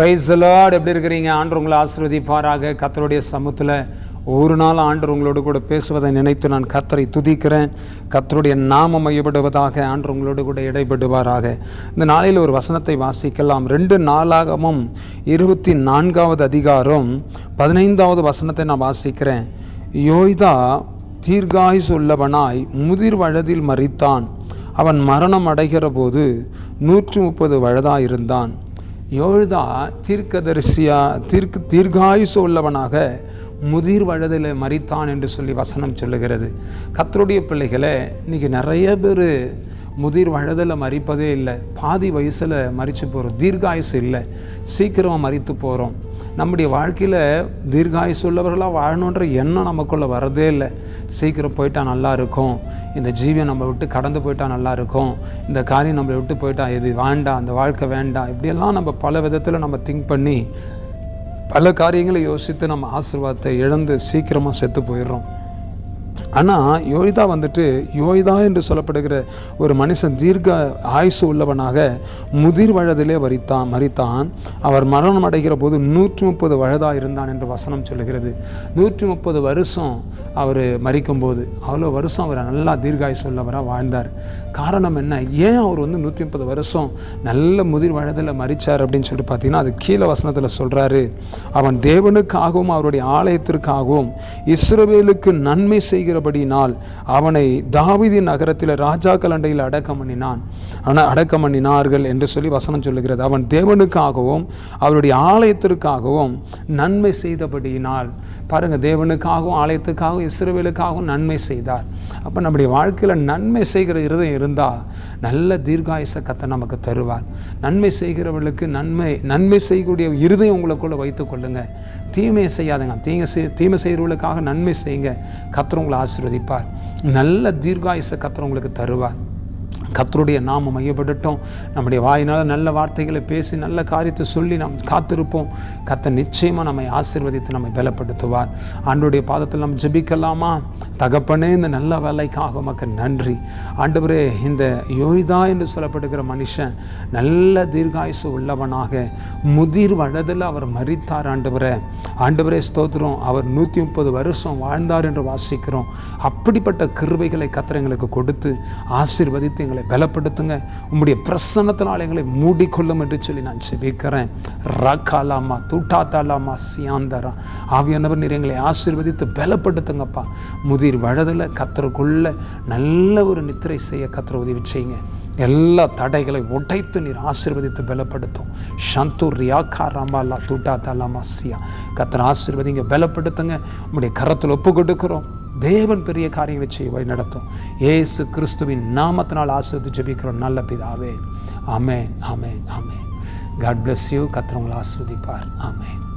Price Lord எப்படி இருக்கிறீங்க? ஆண்டு உங்களை ஆசீர்வதிப்பாராக. கத்தருடைய சமூகத்தில் ஒரு நாள் ஆண்டு உங்களோடு கூட பேசுவதை நினைத்து நான் கத்தரை துதிக்கிறேன். கத்தருடைய நாமம் மையப்படுவதாக ஆண்டு உங்களோடு கூட இடைபடுவாராக. இந்த நாளில் ஒரு வசனத்தை வாசிக்கலாம். ரெண்டு நாளாகவும் இருபத்தி நான்காவது அதிகாரம் பதினைந்தாவது வசனத்தை நான் வாசிக்கிறேன். யோய்தா தீர்காயுஸ் உள்ளவனாய் முதிர் வயதில் மறித்தான் அவன் மரணம் அடைகிற போது நூற்று முப்பது வயதாயிருந்தான். எழுதா தீர்க்கதரிசியா தீர்க்க தீர்காயுசு உள்ளவனாக முதிர் வயதில் மறித்தான் என்று சொல்லி வசனம் சொல்லுகிறது. கத்தருடைய பிள்ளைகளை இன்றைக்கி நிறைய பேர் முதிர் வயதில் மறிப்பதே இல்லை. பாதி வயசில் மறித்து போகிறோம் தீர்காயுசு இல்லை. சீக்கிரமாக மறித்து போகிறோம் நம்முடைய வாழ்க்கையில் தீர்காயுசு உள்ளவர்களாக வாழணுன்ற எண்ணம் நமக்குள்ளே வரதே இல்லை. சீக்கிரம் போயிட்டா நல்லா இருக்கும். இந்த ஜீவியம் நம்மளை விட்டு கடந்து போயிட்டால் நல்லா இருக்கும். இந்த காரியம் நம்மளை விட்டு போயிட்டா இது வேண்டாம் அந்த வாழ்க்கை வேண்டாம். இப்படியெல்லாம் நம்ம பல விதத்தில் நம்ம திங்க் பண்ணி பல காரியங்களை யோசித்து நம்ம ஆசீர்வாதத்தை இழந்து சீக்கிரமாக செத்து போயிடுறோம். ஆனால் யோய்தா வந்துட்டு யோய்தா என்று சொல்லப்படுகிற ஒரு மனுஷன் தீர்க்க ஆயுசு உள்ளவனாக முதிர் வயதிலே வரித்தான் மறித்தான் அவர் மரணம் அடைகிற போது நூற்றி முப்பது வயதாக இருந்தான் என்று வசனம் சொல்லுகிறது. நூற்றி முப்பது வருஷம் அவர் மறிக்கும்போது அவ்வளோ வருஷம் அவர் நல்லா தீர்காய் சொல்லவராக வாழ்ந்தார். காரணம் என்ன? ஏன் அவர் வந்து நூற்றி முப்பது வருஷம் நல்ல முதிர் வயதில் மறிச்சார் அப்படின்னு சொல்லிட்டு பார்த்தீங்கன்னா அது கீழே வசனத்தில் சொல்கிறாரு அவன் தேவனுக்காகவும் அவருடைய ஆலயத்திற்காகவும் இஸ்ரவேலுக்கு நன்மை செய்கிறபடினால் அவனை தாவிதி நகரத்தில் ராஜாக்கள் அண்டையில் அடக்கம் பண்ணினான். ஆனால் அடக்கம் பண்ணினார்கள் என்று சொல்லி வசனம் சொல்லுகிறது. அவன் தேவனுக்காகவும் அவருடைய ஆலயத்திற்காகவும் நன்மை செய்தபடியினால். பாருங்க தேவனுக்காகவும் ஆலயத்துக்காகவும் இஸ்ரவேலுக்காகவும் நன்மை செய்தார். அப்போ நம்முடைய வாழ்க்கையில் நன்மை செய்கிற இருதயம் இருந்தால் நல்ல தீர்காயுச கத்தை நமக்கு தருவார். நன்மை செய்கிறவர்களுக்கு நன்மை நன்மை செய்யக்கூடிய இருதயம் உங்களுக்குள்ளே வைத்து கொள்ளுங்க. தீமையை செய்யாதுங்க. தீங்க செய் தீமை செய்கிறவர்களுக்காக நன்மை செய்யுங்க. கத்தர் உங்களை ஆசீர்வதிப்பார். நல்ல தீர்காயுச கத்தர் உங்களுக்கு தருவார். கத்தருடைய நாமம் மையப்படட்டும். நம்முடைய வாயினால் நல்ல வார்த்தைகளை பேசி நல்ல காரியத்தை சொல்லி நாம் காத்திருப்போம். கத்த நிச்சயமாக நம்மை ஆசிர்வதித்து நம்மை பலப்படுத்துவார். ஆண்டுடைய பாதத்தில் நாம் ஜெபிக்கலாமா? தகப்பனே இந்த நல்ல வேலைக்காக உமக்கு நன்றி. ஆண்டவரே இந்த யோய்தா என்று சொல்லப்படுகிற மனுஷன் நல்ல தீர்காயுசு உள்ளவனாக முதிர் வயதில் அவர் மறித்தார் ஆண்டவரே. ஆண்டவரே ஸ்தோத்திரம். அவர் நூற்றி முப்பது வருஷம் வாழ்ந்தார் என்று வாசிக்கிறோம். அப்படிப்பட்ட கிருபைகளை கத்திரங்களுக்கு கொடுத்து ஆசிர்வதித்து எங்களை பலப்படுத்துங்க. உம்முடைய பிரசன்னத்தினால் எங்களை மூடிக்கொள்ளும் என்று சொல்லி நான் செபிக்கிறேன் ரக்காலாமா தூட்டாத்தாலாமா சியாந்தரா. ஆவியானவர் நீர் எங்களை ஆசீர்வதித்து பலப்படுத்துங்கப்பா. முதிர் வழதில் கத்தருக்குள்ள நல்ல ஒரு நித்திரை செய்ய கத்திர உதவி செய்யுங்க. எல்லா தடைகளை உடைத்து நீர் ஆசீர்வதித்து பலப்படுத்தும். சந்தூர் ரியாக்கா ராமாலா தூட்டா தாலாமா சியா. கத்திர ஆசீர்வதிங்க பலப்படுத்துங்க. உங்களுடைய கரத்தில் ஒப்பு கொடுக்குறோம் தேவன் பெரிய காரியங்களை செய்ய வழி நடத்தும். ஏசு கிறிஸ்துவின் நாமத்தினால் ஆசிர்வதி ஜெபிக்கிறோம். நல்ல பிதாவே. ஆமென் ஆமென் ஆமென். காட் பிளஸ் யூ கத்திரவங்களை ஆஸ்வதிப்பார் ஆமேன்.